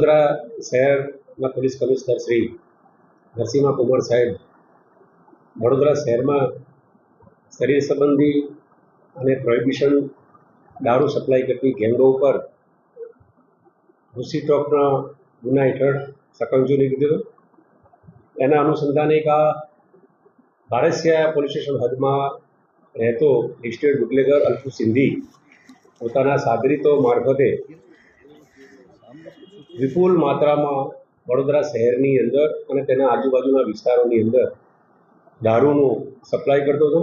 વડોદરા શહેરના police commissioner Shri Narasimha Kumar સાહેબ, વડોદરા શહેરમાં શરીર સંબંધી અને પ્રોહિબિશન દારૂ સપ્લાય કરતી ગેંગો ઉપર ભૂસી ટોકના ગુના હેઠળ સકંજો લીધો એના અનુસંધાને એક આ ભારસિયા પોલીસ સ્ટેશન હદમાં રહેતો ડિસ્ટ્રિક્ટ બુટલેગર અલ્પુ સિંધી પોતાના સાગરીતો મારફતે વિપુલ માત્રામાં વડોદરા શહેરની અંદર અને તેના આજુબાજુના વિસ્તારોની અંદર દારૂનો સપ્લાય કરતો હતો.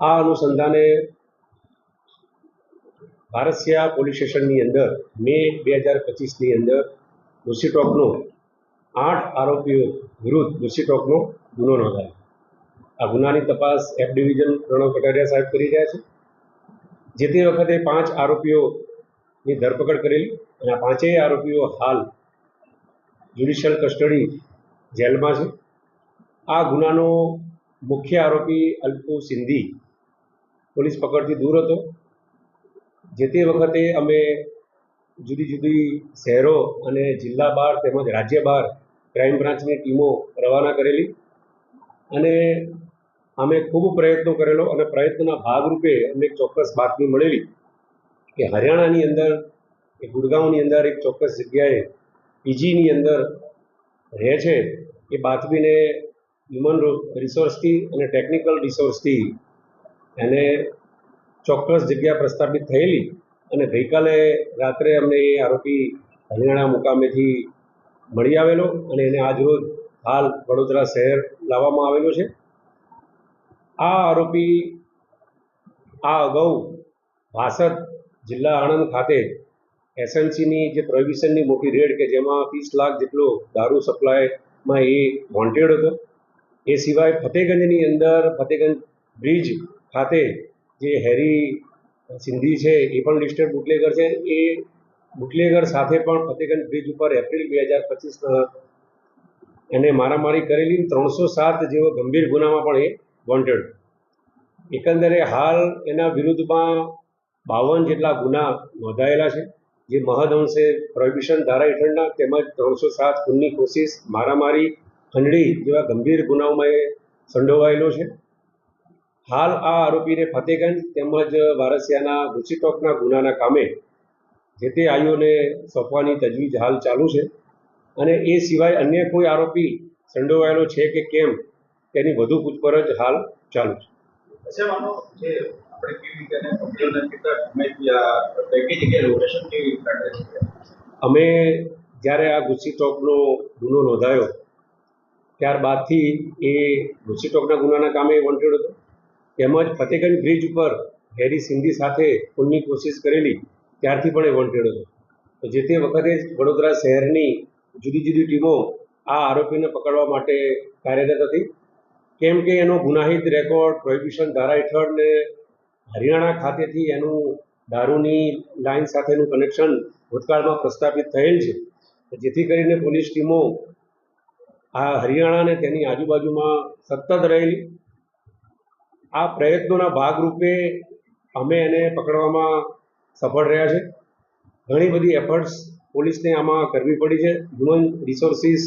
આ અનુસંધાને ભારસિયા પોલીસ સ્ટેશનની અંદર મે બે હજાર પચીસની અંદર લુસીટોકનો આઠ આરોપીઓ વિરુદ્ધ લુસીટોકનો ગુનો નોંધાયો. આ ગુનાની તપાસ એફ ડિવિઝન પ્રણવ કટારિયા સાહેબ કરી રહ્યા છે. જે તે વખતે પાંચ આરોપીઓની ધરપકડ કરેલી અને આ પાંચેય આરોપીઓ હાલ જ્યુડિશિયલ કસ્ટડી જેલમાં છે. આ ગુનાનો મુખ્ય આરોપી અલ્પુ સિંધી પોલીસ પકડથી દૂર હતો. જે તે વખતે અમે જુદી જુદી શહેરો અને જિલ્લા બહાર તેમજ રાજ્ય બહાર ક્રાઇમ બ્રાન્ચની ટીમો રવાના કરેલી અને અમે ખૂબ પ્રયત્નો કરેલો અને પ્રયત્નના ભાગરૂપે અમને ચોક્કસ બાતમી મળેલી. કે હરિયાણાની અંદર એ ગુડગાંવની અંદર એક ચોક્કસ જગ્યાએ પીજીની અંદર રહે છે, એ બાતમીને હ્યુમન રિસોર્સથી અને ટેકનિકલ રિસોર્સથી એને ચોક્કસ જગ્યા પ્રસ્થાપિત થયેલી અને ગઈકાલે રાત્રે અમને એ આરોપી હરિયાણા મુકામેથી મળી આવેલો અને એને આજરોજ હાલ વડોદરા શહેર લાવવામાં આવેલો છે. આ આરોપી આ અગાઉ વાસદ જિલ્લા આણંદ ખાતે એસએમસીની જે પ્રોહિબિશનની મોટી રેડ કે જેમાં ત્રીસ લાખ જેટલો દારૂ સપ્લાયમાં એ વોન્ટેડ હતો. એ સિવાય ફતેગંજની અંદર ફતેગંજ બ્રિજ ખાતે જે હેરી સિંધી છે એ પણ લિસ્ટેડ બુટલેગર છે. એ બુટલેગર સાથે પણ ફતેગંજ બ્રિજ ઉપર એપ્રિલ બે હજાર પચીસના એને મારામારી કરેલી. ત્રણસો સાત જેવો ગંભીર ગુનામાં પણ એ વોન્ટેડ. એકંદરે હાલ એના વિરુદ્ધમાં બાવન જેટલા ગુના નોંધાયેલા છે, જે મહદઅંશે પ્રોહિબિશન ધારા હેઠળના તેમજ ત્રણસો સાત ખૂનની કોશિશ, મારામારી, ખંડણી જેવા ગંભીર ગુનાઓમાં એ સંડોવાયેલો છે. હાલ આ આરોપીને ફતેગંજ તેમજ વારસિયાના ગુચીટોકના ગુનાના કામે જે તે આયોને સોંપવાની તજવીજ હાલ ચાલુ છે અને એ સિવાય અન્ય કોઈ આરોપી સંડોવાયેલો છે કે કેમ, તેની વધુ પૂછપરછ હાલ ચાલુ છે. આપણે કેવી રીતે એને પકડ્યોને કેટલા સમયથી આ કઈ કઈ લોકેશન કેવી રીતે કાઢે છે? અમે જ્યારે આ ગુસ્સી ટોકનો ગુનો નોંધાયો, ત્યારબાદથી એ ગુસ્સી ટોકના ગુનાના કામે વોન્ટેડ હતો. તેમજ ફતેગંજ બ્રિજ ઉપર હેરી સિંધી સાથે ખૂનની કોશિશ કરેલી, ત્યારથી પણ એ વોન્ટેડ હતો. જે તે વખતે વડોદરા શહેરની જુદી જુદી ટીમો આ આરોપીને પકડવા માટે કાર્યરત હતી. કેમ કે એનો ગુનાહિત રેકોર્ડ, પ્રોહિબિશન ધારા હેઠળ ને હરિયાણા ખાતેથી એનું દારૂની લાઇન સાથેનું કનેક્શન ભૂતકાળમાં પ્રસ્થાપિત થયેલ છે. જેથી કરીને પોલીસ ટીમો આ હરિયાણા અને તેની આજુબાજુમાં સતત રહેલી આ પ્રયત્નોના ભાગરૂપે અમે એને પકડવામાં સફળ રહ્યા છે. ઘણી બધી એફર્ટ્સ પોલીસને આમાં કરવી પડી છે. હ્યુમન રિસોર્સિસ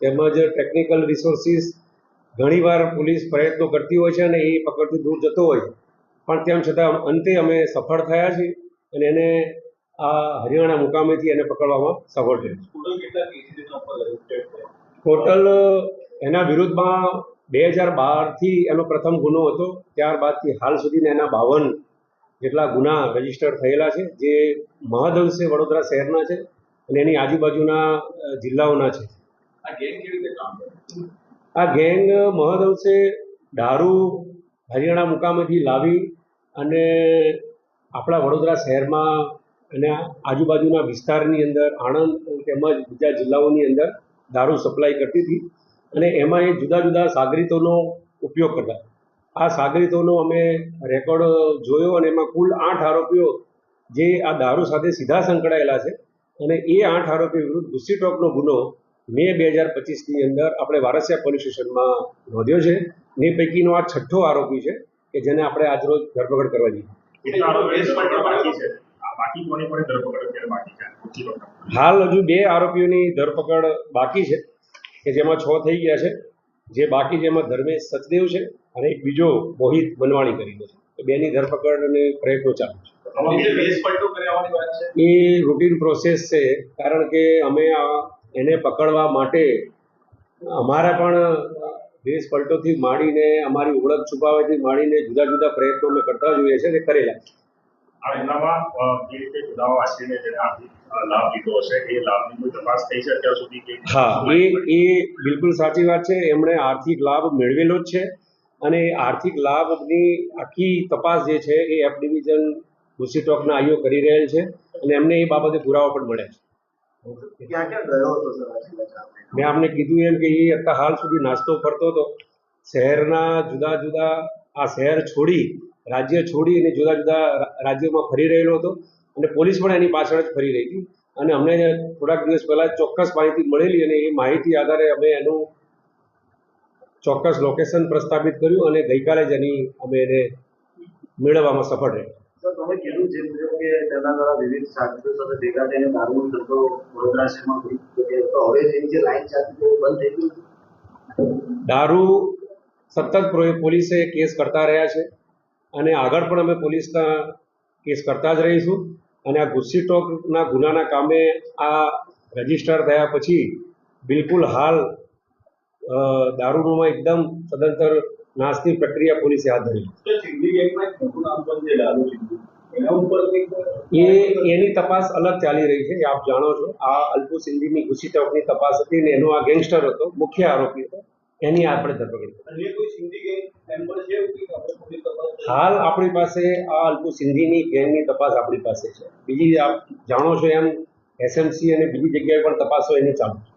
તેમજ ટેકનિકલ રિસોર્સિસ ઘણીવાર પોલીસ પ્રયત્નો કરતી હોય છે અને એ પકડથી દૂર જતો હોય. છે પણ તેમ છતાં અંતે અમે સફળ થયા છીએ અને એને આ હરિયાણા મુકામેથી એને પકડવામાં સફળ થયું ટોટલ એના વિરુદ્ધમાં બે હજાર બારથી એનો પ્રથમ ગુનો હતો. ત્યારબાદથી હાલ સુધીના એના બાવન જેટલા ગુના રજિસ્ટર થયેલા છે જે મહદઅંશે વડોદરા શહેરના છે અને એની આજુબાજુના જિલ્લાઓના છે. આ ગેંગ કેવી રીતે કામ કરે? આ ગેંગ મહદઅંશે દારૂ હરિયાણા મુકામેથી લાવી અને આપણા વડોદરા શહેરમાં અને આજુબાજુના વિસ્તારની અંદર, આણંદ તેમજ બીજા જિલ્લાઓની અંદર દારૂ સપ્લાય કરતી હતી અને એમાં એ જુદા જુદા સાગરીતોનો ઉપયોગ કરતા. આ સાગરીતોનો અમે રેકોર્ડ જોયો અને એમાં કુલ આઠ આરોપીઓ જે આ દારૂ સાથે સીધા સંકળાયેલા છે અને એ આઠ આરોપી વિરુદ્ધ ગુસ્સી ટોકનો ગુનો મે બે હજાર પચીસની અંદર આપણે વારસિયા પોલીસ સ્ટેશનમાં નોંધ્યો છે. ને પૈકીનો આ છઠ્ઠો આરોપી છે. કે જેને આપણે આજરોજ ધરપકડ કરવા જઈએ. હાલ હજુ બે આરોપીઓની ધરપકડ બાકી છે કે જેમાં છ થઈ ગયા છે. જે બાકી જેમાં ધર્મેશ સચદેવ છે અને એક બીજો મોહિત મનવાણી કરીને છે. તો બેની ધરપકડ અને પ્રયત્નો ચાલુ છે. એ રૂટીન પ્રોસેસ છે કારણ કે અમે એને પકડવા માટે અમારા પણ દેશ પલટોથી માંડીને અમારી ઓળખ છુપાવવાથી માંડીને જુદા જુદા પ્રયત્નો અમે કરતા જોઈએ છે અને કરેલા છે. આ એમનામાં જે રીતે જુદાઓ આશરીને જેને લાભ લીધો હશે એ લાભની કોઈ તપાસ થઈ છે અત્યાર સુધી કે હા એ એ બિલકુલ સાચી વાત છે. એમણે આર્થિક લાભ મેળવેલો જ છે અને આર્થિક લાભની આખી તપાસ જે છે એ એફ ડિવિઝન ટોકના આઈઓ કરી રહેલ છે અને એમને એ બાબતે પુરાવા પણ મળ્યા છે. ક્યાં ક્યાં ગયો હતો સર આ છેલ્લા ચાર મહિના? મેં આપને કીધું એમ કે એ અત્યાર હાલ સુધી નાસ્તો કરતો હતો શહેરના જુદા જુદા આ શહેર છોડી રાજ્ય છોડી અને જુદા જુદા રાજ્યોમાં ફરી રહેલો હતો અને પોલીસ પણ એની પાછળ જ ફરી રહી હતી અને અમને થોડાક દિવસ પહેલાં ચોક્કસ માહિતી મળેલી અને એ માહિતી આધારે અમે એનું ચોક્કસ લોકેશન પ્રસ્થાપિત કર્યું અને ગઈકાલે જ એની અમે એને મેળવવામાં સફળ રહ્યા તમે કીધું જે મુજબ કે તેના દ્વારા વિવિધ સાગરીતો સાથે ભેગા થઈને દારૂનો ધંધો વડોદરા શહેરમાં તો હવે જે લાઈન ચાલતી બંધ થઈ ગયું દારૂ સતત પોલીસે કેસ કરતા રહ્યા છે. અને આગળ પણ અમે પોલીસના કેસ કરતા જ રહીશું. અને આ ગુસ્સી ટોકના ગુનાના કામે આ રજિસ્ટર થયા પછી બિલકુલ હાલ દારૂમાં એકદમ સદંતર નાશની પ્રક્રિયા પોલીસે હાથ ધરી એ એની તપાસ અલગ ચાલી રહી છે એ આપ જાણો છો. આ અલ્પુ સિંધીની ગુસ્સી ટોકની તપાસ હતી ને એનો આ ગેંગસ્ટર હતો મુખ્ય આરોપી હતો. એની આપણે ધરપકડ હાલ આપણી પાસે આ અલ્પુ સિંધીની ગેંગની તપાસ આપણી પાસે છે. બીજી આપ જાણો છો એમ એસએમસી અને બીજી જગ્યાએ પણ તપાસો એની ચાલુ છે.